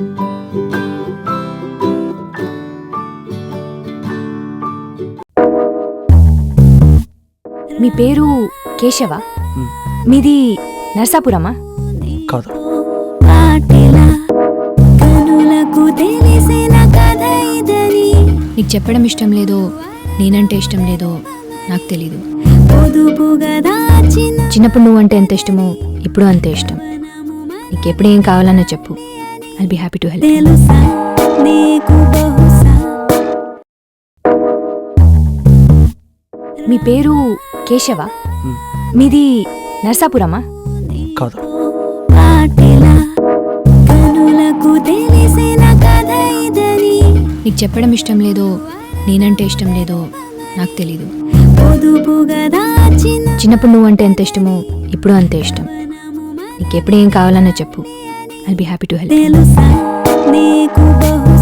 మీ పేరు కేశవ. మీది నర్సాపురమా? కాదు. పాటెలా కనులకు తెలిసిన కథ ఇదని. నీకు చెప్పడం ఇష్టం లేదో నేనంటే ఇష్టం లేదో నాకు తెలీదు. పొదుపుగా దాచిన చిన్నప్పుడు నువ్వంటే ఎంత ఇష్టమో ఇప్పుడు అంతే ఇష్టం. నీకు ఎప్పుడు ఏం కావాలన్నా చెప్పు. I be happy to help తెలుసా? నీకు బహుశా. మీ పేరు కేశవ. మీది నర్సాపురమా? కాదు. నీకు చెప్పడం ఇష్టం లేదో నేనంటే ఇష్టం లేదో నాకు తెలీదు. చిన్నప్పుడు నువ్వంటే ఎంత ఇష్టమో ఇప్పుడు అంతే ఇష్టం. నీకు ఎప్పుడు ఏం కావాలన్నా చెప్పు. I be happy to help తెలుసా? నీకు బహు